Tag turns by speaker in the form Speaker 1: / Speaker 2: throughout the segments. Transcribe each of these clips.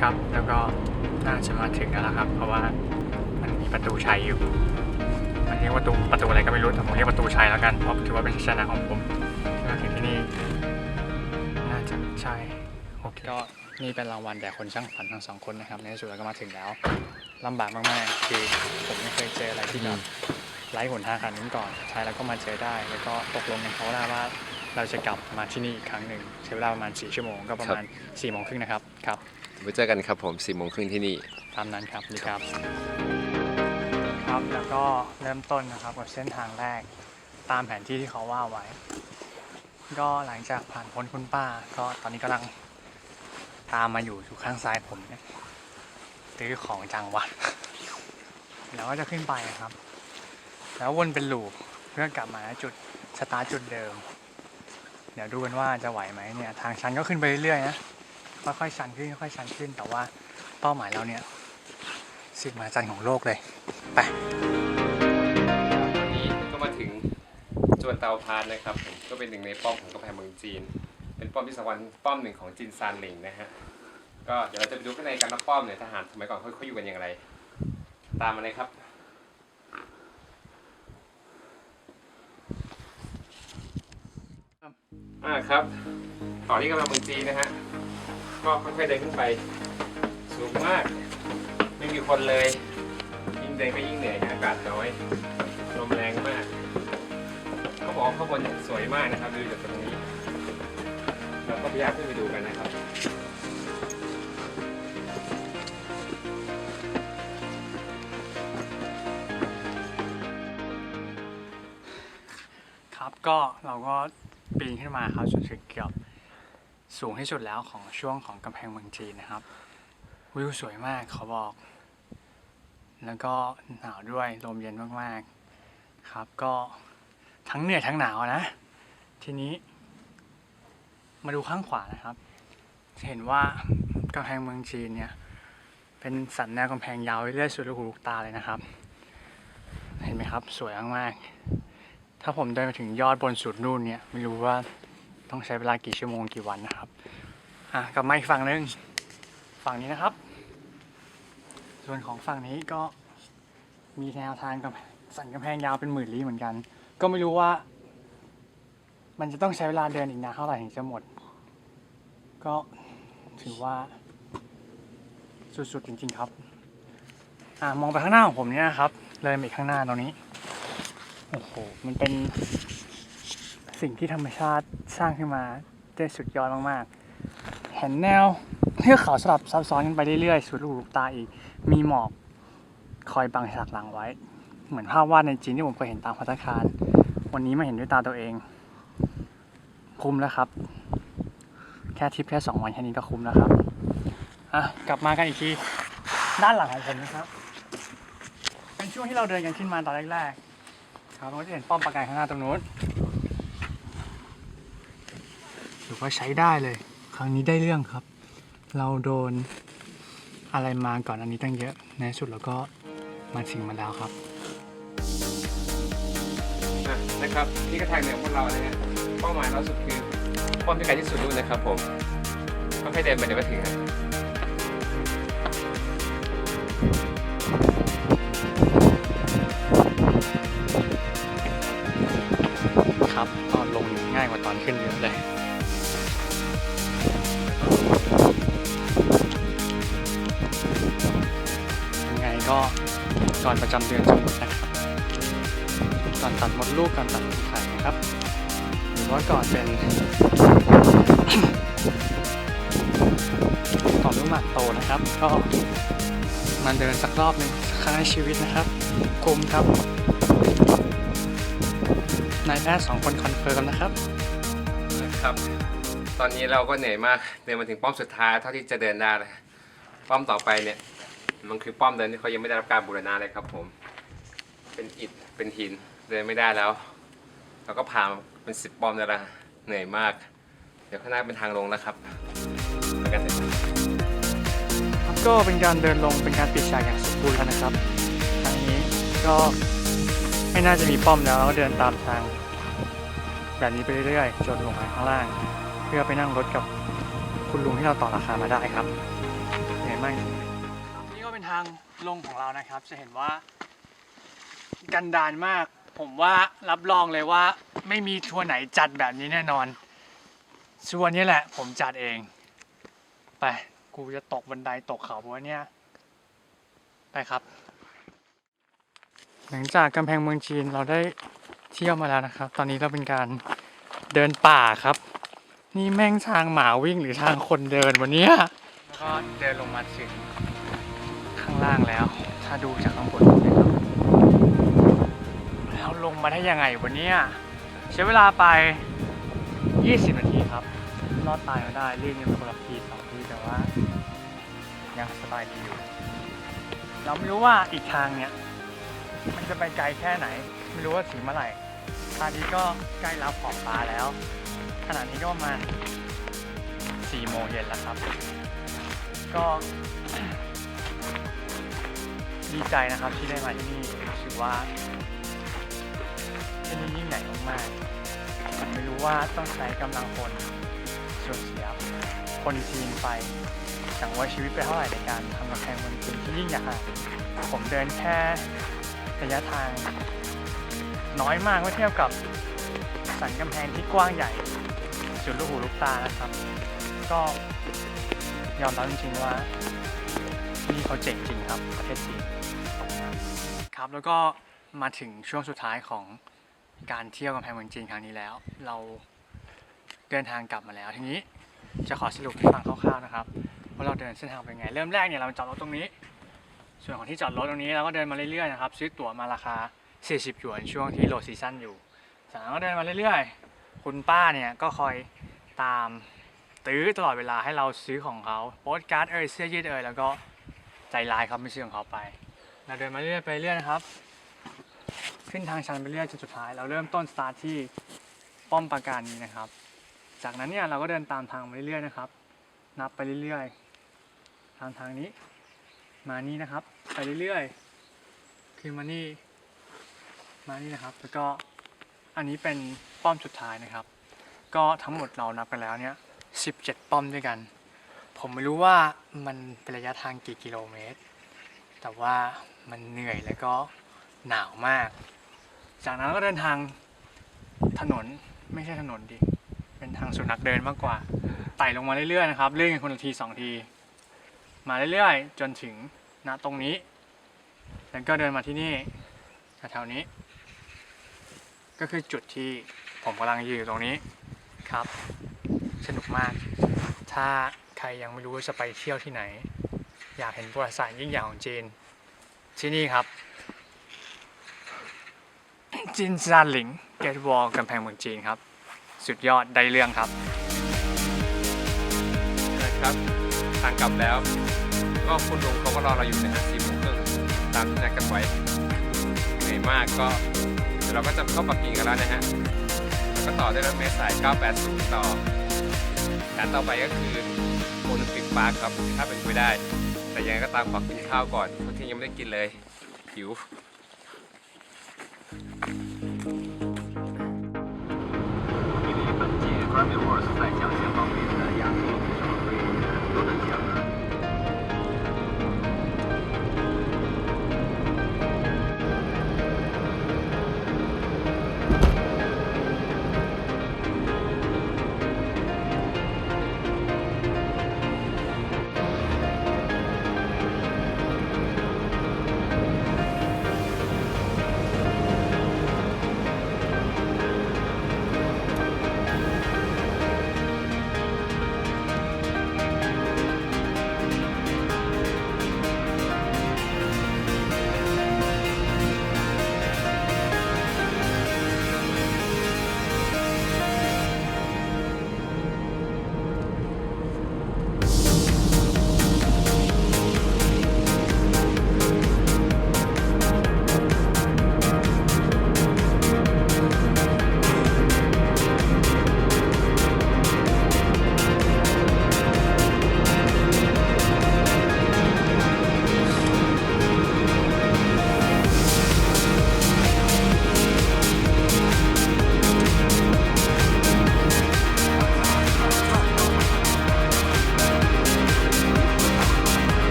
Speaker 1: ครับ แล้วก็น่าจะมาถึงแล้วล่ะครับ เพราะว่ามันมีประตูชัยอยู่ มันเรียกว่าประตูประตูอะไรก็ไม่รู้แต่ผมเรียกประตูชัยแล้วกันเพราะถือว่าเป็นชัยชนะของผมที่มาถึงที่นี่น่าจะใช่โอเคก็นี่เป็นรางวัลแด่คนช่างฝันทั้งสองคนนะครับในที่สุดเราก็มาถึงแล้วลำบากมากๆคือผมไม่เคยเจออะไรที่แบบไร้หนทางขนาดนี้มาก่อนใช่แล้วก็มาเจอได้ แล้วก็ตกลงกันเขาแล้วว่า เราจะกลับมาที่นี่อีกครั้งหนึ่งใช้เวลาประมาณ 4 ชั่วโมงก็ประมาณ4ี่โมงครึ่งนะครับครับ
Speaker 2: ไว้เจอกันครับผมสี่โมงครึ่งที่นี่
Speaker 1: ตามนั้นครับนี่ครับ ครับแล้วก็เริ่มต้นนะครับกับเส้นทางแรกตามแผนที่ที่เขาว่าไว้ ก็หลังจากผ่านพ้นคุณป้า ก็ตอนนี้กำลังตามมาอยู่อยู่ข้างซ้ายผมเนี่ยซื้อของจังหวัด แล้วก็จะขึ้นไปครับ แล้ววนเป็นลูปเพื่อกลับมาจุดสตาร์ทจุดเดิม เดี๋ยวดูกันว่าจะไหวไหมเนี่ยทางชันก็ขึ้นไปเรื่อยๆนะค่อยๆชันขึ้นค่อยๆชันขึ้นแต่ว่าเป้าหมายเราเนี่ยสิ่งมหัศจรรย์ของโลกเลยไป
Speaker 2: วันนี้ก็มาถึงจวนเตาพานนะครับผมก็เป็นหนึ่งในป้อมของกำแพงเมืองจีน เป็นป้อมที่สำคัญป้อมหนึ่งของจินซานหลิงนะฮะก็เดี๋ยวเราจะไปดูข้างในกันว่าป้อมเนี่ยทหารสมัยก่อนเขาเขาอยู่กันอย่างไร ตามมาเลยครับ อ่าครับต่อที่กำลังมืองจีนะฮะก็ค่อยๆเดินขึ้นไป สูงมาก ไม่มีคนเลย ยิ่งเดินก็ยิ่งเหนื่อยอากาศน้อยลมแรงมากเขาบอกข้างบนสวยมากนะครับดูจากตรงนี้เราก็พยายามขึ้นไปดูกันนะครับ
Speaker 1: ครับก็เราก็ ปีนขึ้นมาครับจนถึงเกือบสูงที่สุดแล้วของช่วงของกำแพงเมืองจีนนะครับ วิวสวยมากเขาบอก แล้วก็หนาวด้วยลมเย็นมากๆ ครับก็ทั้งเหนื่อยทั้งหนาวนะ ทีนี้ มาดูข้างขวานะครับ เห็นว่ากำแพงเมืองจีนเนี่ย เป็นสันแนวกำแพงยาวเรื่อยๆสุดลูกหูลูกตาเลยนะครับ เห็นไหมครับ สวยมากๆ ถ้าผมเดินไปถึงยอดบนสุดนู่นเนี่ย ไม่รู้ว่าต้องใช้เวลากี่ชั่วโมงกี่วันนะครับ อะกลับมาอีกฝั่งหนึง ฝั่งนี้นะครับ ส่วนของฝั่งนี้ก็มีแนวทางกับสันกำแพงยาวเป็นหมื่นลี้เหมือนกัน ก็ไม่รู้ว่า มันจะต้องใช้เวลาเดินอีกนานเท่าไหร่ถึงจะหมด ก็ถือว่า สุดๆจริง ๆ ครับ อะมองไปข้างหน้าของผมเนี่ยนะครับ เลยมาอีข้างหน้าตรงนี้ โอ้โห มันเป็นสิ่งที่ธรรมชาติสร้างขึ้นมาได้สุดยอดมากๆ เห็นแนวเทือกเขาสลับซับซ้อนกันไปเรื่อยๆ สุดลูกหูลูกตาอีก มีหมอกคอยบังฉากหลังไว้ เหมือนภาพวาดในจีนที่ผมเคยเห็นตามพัตตาคาร วันนี้มาเห็นด้วยตาตัวเอง คุ้มแล้วครับ แค่ทริปแค่สองวันแค่นี้ก็คุ้มแล้วครับ อะ กลับมากันอีกที ด้านหลังของผมนะครับ เป็นช่วงที่เราเดินกันขึ้นมาตอนแรกๆ ครับเราก็จะเห็นป้อมปราการข้างหน้าตรงนู้นถือว่าใช้ได้เลย ครั้งนี้ได้เรื่องครับ เราโดนอะไรมาก่อนอันนี้ตั้งเยอะ ในสุดเราก็มาถึงมาแล้วครับ
Speaker 2: อะนะครับนี่ก็ทางเหนือของพวกเรานะฮะเป้าหมายเราสุดคือป้อมที่ไกลที่สุดนู่นนะครับผมก็แค่เดินไปเดี๋ยวก็ถึงฮะ
Speaker 1: ประจำเดือนจะหมดนะครับ ก่อนตัดมดลูกก่อนตัดไข่นะครับ หรือว่าก่อนเป็นก่อนลูกหมากโตนะครับ ก็มาเดินสักรอบหนึ่งครั้งในชีวิตนะครับ คุ้มครับนายแพทย์สองคนคอนเฟิร์มนะครับ
Speaker 2: นะครับ ตอนนี้เราก็เหนื่อยมากเดินมาถึงป้อมสุดท้ายเท่าที่จะเดินได้ป้อมต่อไปเนี่ย มันคือป้อมเดินที่เขายังไม่ได้รับการบูรณะเลยครับผม เป็นอิฐ เป็นหิน เดินไม่ได้แล้ว เราก็ผ่านเป็นสิบป้อมแล้วนะเหนื่อยมาก เดี๋ยวข้างหน้าเป็นทางลงแล้วครับไปกันเถอะ
Speaker 1: ครับก็เป็นการเดินลงเป็นการปิดฉากอย่างสมบูรณ์แล้วนะครับครั้งนี้ก็ไม่น่าจะมีป้อมแล้วเราก็เดินตามทาง แบบนี้ไปเรื่อยๆจนลงมาข้างล่าง เพื่อไปนั่งรถกับคุณลุงที่เราต่อราคามาได้ครับเหนื่อยมากจริง เป็นทางลงของเรานะครับ จะเห็นว่า กันดานมาก ผมว่ารับรองเลยว่า ไม่มีทัวร์ไหนจัดแบบนี้แน่นอนชัวร์นี้แหละ ผมจัดเอง ไป กูจะตกบันไดตกเขาเพราะว่าเนี่ยไปครับ หลังจากกำแพงเมืองจีนเราได้เที่ยวมาแล้วนะครับ ตอนนี้เราเป็นการเดินป่าครับ นี่แม่งทางหมาวิ่งหรือทางคนเดินวันนี้แล้วก็เดินลงมาถึง ล่างแล้ว ถ้าดูจากข้างบนนะครับแล้วลงมาได้ยังไงวันนี้ใช้เวลาไป 20 นาทีครับ รอดตายมาได้เรียกเงินคนละทีสองทีแต่ว่า ยังสบายดีอยู่ เราไม่รู้ว่าอีกทางเนี่ย มันจะไปไกลแค่ไหน ไม่รู้ว่าถึงเมื่อไหร่ตอนนี้ก็ใกล้รับขอบฟ้าแล้ว ขณะนี้ก็ประมาณ4โมงเย็นแล้วครับ ก็ ดีใจนะครับที่ได้มาที่นี่รู้สึกว่าที่นี่ยิ่งใหญ่มากๆผมไม่รู้ว่าต้องใช้กำลังคนสูญเสียคนจีนไปสังเวยชีวิตไปเท่าไหร่ในการทำกำแพงเมืองจีนที่ยิ่งใหญ่ผมเดินแค่ระยะทาง น้อยมากเมื่อเทียบกับสันกำแพงที่กว้างใหญ่สุดลูกหูลูกตานะครับ ก็ยอมรับจริงๆว่านี่เขาเจ๋งจริงครับประเทศจีน ครับ แล้วก็มาถึงช่วงสุดท้ายของการเที่ยวกำแพงเมืองจีนครั้งนี้แล้ว เราเดินทางกลับมาแล้ว ทีนี้จะขอสรุปให้ฟังคร่าวๆนะครับว่าเราเดินเส้นทางเป็นไง เริ่มแรกเนี่ยเราจอดรถตรงนี้ ส่วนของที่จอดรถตรงนี้เราก็เดินมาเรื่อยๆนะครับซื้อตั๋วมาราคา 40หยวนช่วงที่โลซีซั่นอยู่จากนั้นก็เดินมาเรื่อยๆ คุณป้าเนี่ยก็คอยตามตื้อตลอดเวลาให้เราซื้อของเขาโปสการ์ดเอ่ยเสื้อยืดเอ่ยแล้วก็ใจร้ายครับไม่ซื้อของเขาไป เราเดินมาเรื่อยๆไปเรื่อยนะครับ ขึ้นทางชันไปเรื่อยจนสุดท้าย เราเริ่มต้นสตาร์ทที่ป้อมปราการนี้นะครับ จากนั้นเนี่ยเราก็เดินตามทางไปเรื่อยๆนะครับ นับไปเรื่อยๆทางทางนี้ มานี่นะครับ ไปเรื่อยๆคือมานี่มานี่นะครับ แล้วก็อันนี้เป็นป้อมสุดท้ายนะครับ ก็ทั้งหมดเรานับกันแล้วเนี่ย17 ป้อมด้วยกัน ผมไม่รู้ว่ามันเป็นระยะทางกี่กิโลเมตร แต่ว่ามันเหนื่อยแล้วก็หนาวมาก จากนั้นก็เดินทางถนนไม่ใช่ถนนดิ เป็นทางสุนัขเดินมากกว่า ไต่ลงมาเรื่อยๆนะครับเลื่อนกันคนละทีสองที มาเรื่อยๆ จนถึงณตรงนี้ แล้วก็เดินมาที่นี่แถวๆนี้ ก็คือจุดที่ผมกำลังยืนอยู่ตรงนี้ครับ สนุกมาก ถ้าใครยังไม่รู้ว่าจะไปเที่ยวที่ไหน อยากเห็นประวัติศาสตร์ยิ่งใหญ่ของจีน ที่นี่ครับ จินซานหลิงเกตวอลกำแพงเมืองจีนครับ สุดยอดได้เรื่องครับ
Speaker 2: นะครับ ทางกลับแล้ว ก็คุณลุงเขาก็รอเราอยู่นะฮะสี่โมงครึ่งตามที่นัดกันไว้เหนื่อยมากก็เดี๋ยวเราก็จะเข้าปักกิ่งกันแล้วนะฮะแล้วก็ต่อด้วยรถเมล์สาย 980 ต่อการต่อไปก็คือโอลิมปิกปาร์คครับ ถ้าเป็นไปได้ แต่ยังไงก็ตามขอกินข้าวก่อนเพราะที่ยังไม่ได้กินเลย หิว
Speaker 3: มินิปัจจีพระมิวอร์สใส่
Speaker 1: เจ้า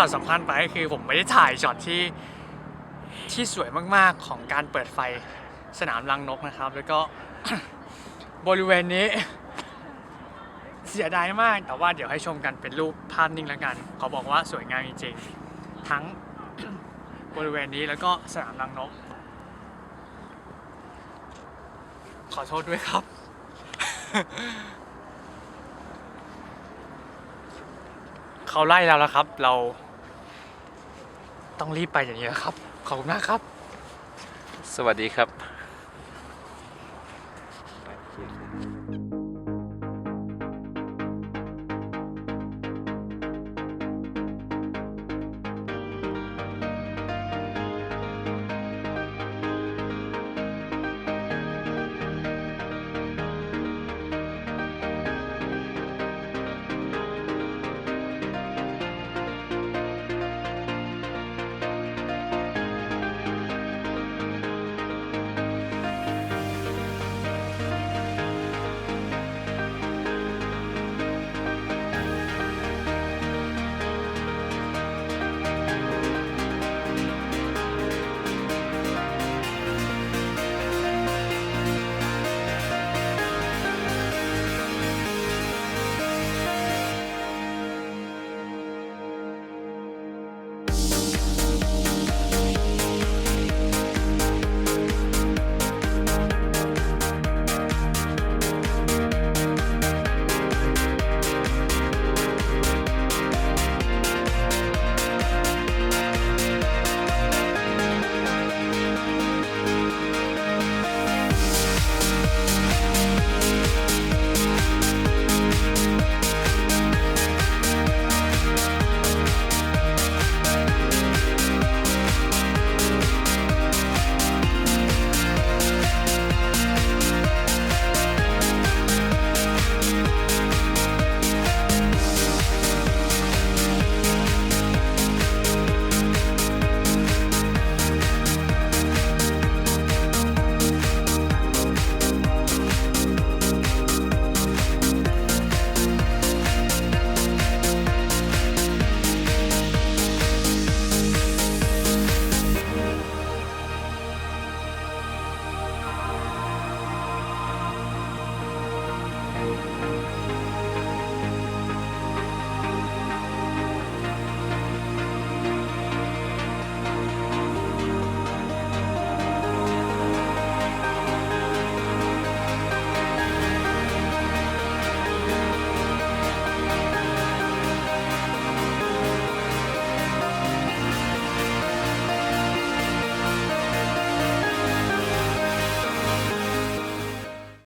Speaker 1: ช็อตสำคัญไปก็คือผมไม่ได้ถ่ายช็อตที่ที่สวยมากๆของการเปิดไฟสนามรังนกนะครับ แล้วก็บริเวณนี้ เสียดายมาก แต่ว่าเดี๋ยวให้ชมกันเป็นรูปภาพนิ่งแล้วกัน เขาบอกว่าสวยงามจริงๆ ทั้งบริเวณนี้แล้วก็สนามรังนก ขอโทษด้วยครับ เขาไล่เราแล้วครับเรา ต้องรีบไปอย่างนี้แล้วครับ ขอบคุณมากครับ
Speaker 2: สวัสดีครับ